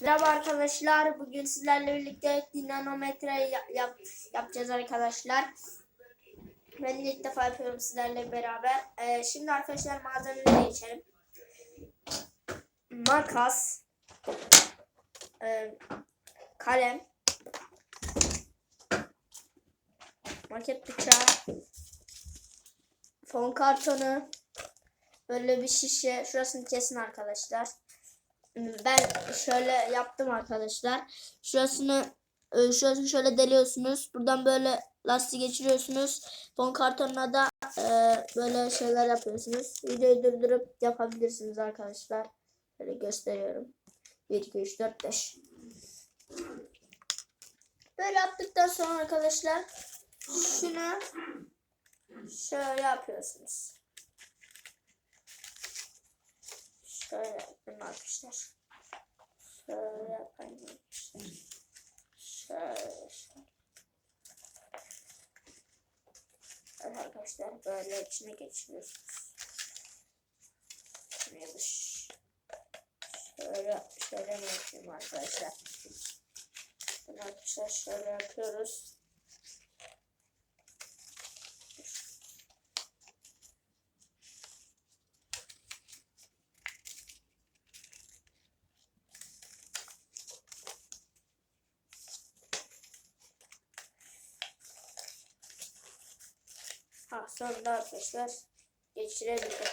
Merhaba arkadaşlar. Bugün sizlerle birlikte dinamometre ya- yap, yapacağız arkadaşlar. Ben ilk defa yapıyorum sizlerle beraber. Ee, şimdi arkadaşlar malzemelere geçelim. Makas, e, kalem, maket bıçağı, fon kartonu, böyle bir şişe. Şurasını kesin arkadaşlar ben şöyle yaptım arkadaşlar. Şurasını e, şurasını şöyle deliyorsunuz. Buradan böyle lastik geçiriyorsunuz. Fon kartonuna da e, böyle şeyler yapıyorsunuz. Videoyu durdurup yapabilirsiniz arkadaşlar. Böyle gösteriyorum. 1, 2, 3, 4, 5. Böyle yaptıktan sonra arkadaşlar şunu şöyle yapıyorsunuz. Şöyle yapayım arkadaşlar. Şöyle arkadaşlar. Şöyle şöyle. Arkadaşlar böyle içine geçiriyorsunuz. Şuraya dış. Şöyle şöyle mi yapayım arkadaşlar? Arkadaşlar şöyle yapıyoruz. Sonunda arkadaşlar geçirebildim.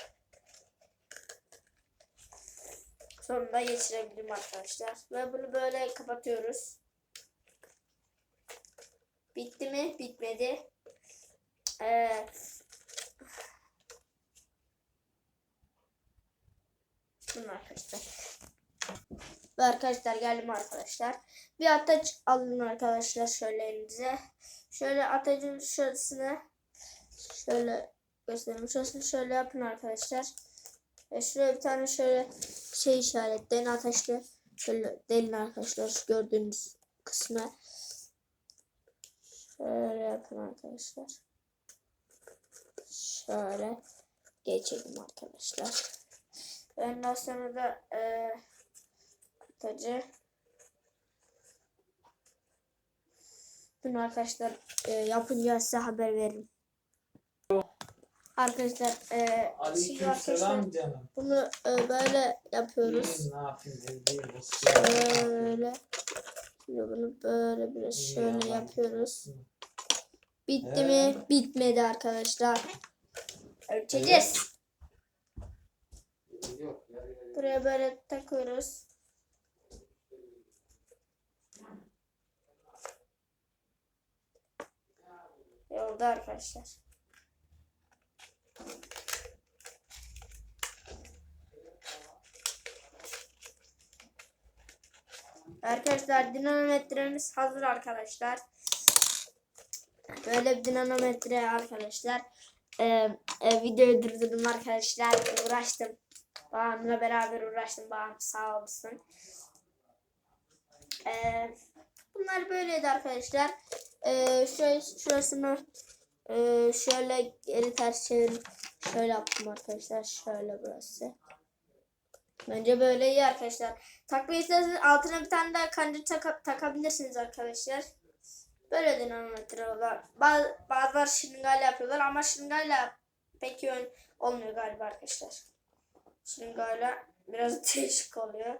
Sonunda geçirebildim arkadaşlar. Ve bunu böyle kapatıyoruz. Bitti mi? Bitmedi. Ee, arkadaşlar. Ve arkadaşlar geldim arkadaşlar. Bir ataç alın arkadaşlar şöyle elinize. Şöyle atacın şurasını Şöyle göstereyim. Şurasını şöyle yapın arkadaşlar. Ve şuraya bir tane şöyle şey işaretleyin ateşli. Şöyle delin arkadaşlar şu gördüğünüz kısmı. Şöyle yapın arkadaşlar. Şöyle geçelim arkadaşlar. Ondan sonra da e, tacı bunu arkadaşlar e, yapınca size haber veririm. Arkadaşlar e, arkadaşlar canım. bunu e, böyle yapıyoruz. İyiyim, ne yapayım evdeyim. oturuyorum. Şöyle. Şimdi bunu böyle biraz İyi şöyle ya. yapıyoruz. Bitti mi? Bitmedi arkadaşlar. Ölçeceğiz. Yok, ya, ya, ya. Buraya böyle takıyoruz. Yolda arkadaşlar. Arkadaşlar dinamometremiz hazır arkadaşlar. Böyle bir dinamometre arkadaşlar. Ee, e, videoyu durdurdum arkadaşlar. Uğraştım. Babamla beraber uğraştım. Babam sağ olsun. Ee, bunlar böyleydi arkadaşlar. Ee, şöyle, şurasını e, şöyle geri ters çevirip şöyle yaptım arkadaşlar. Şöyle burası. Bence böyle iyi arkadaşlar. Takmayı isterseniz altına bir tane daha kancı taka- takabilirsiniz arkadaşlar. Böyle dinamometreler. Bazı, bazıları şırıngayla yapıyorlar ama şırıngayla pek ol- olmuyor galiba arkadaşlar. Şırıngayla biraz değişik oluyor.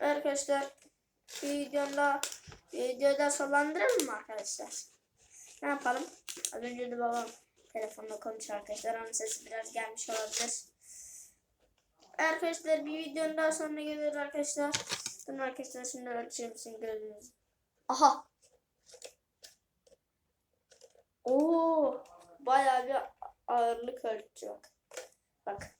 Arkadaşlar bir videomda bir videoda sonlandıralım mı arkadaşlar? Ne yapalım? Az önce de babam telefonla konuşuyor arkadaşlar. Onun sesi biraz gelmiş olabilir. Arkadaşlar bir videonun daha sonuna geliyoruz arkadaşlar. Bunun arkadaşlar şimdi ölçelim sizin gözünüz. Aha. Oo, bayağı bir ağırlık ölçüyor. Bak.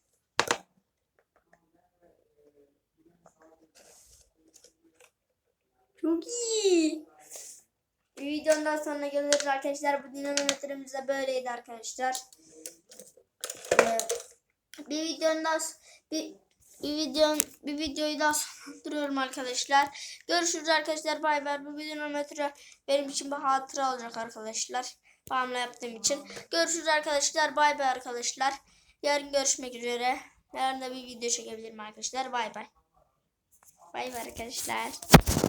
Çok iyi. Bir videonun daha sonuna geliyoruz arkadaşlar. Bu dinamometremiz de böyleydi arkadaşlar. Ee, bir videonun daha bir bir videon bir videoyu daha sonlandırıyorum arkadaşlar. Görüşürüz arkadaşlar. Bay bay. Bu dinamometre benim için bir hatıra olacak arkadaşlar. Babamla yaptığım için. Görüşürüz arkadaşlar. Bay bay arkadaşlar. Yarın görüşmek üzere. Yarın da bir video çekebilirim arkadaşlar. Bay bay. Bay bay arkadaşlar.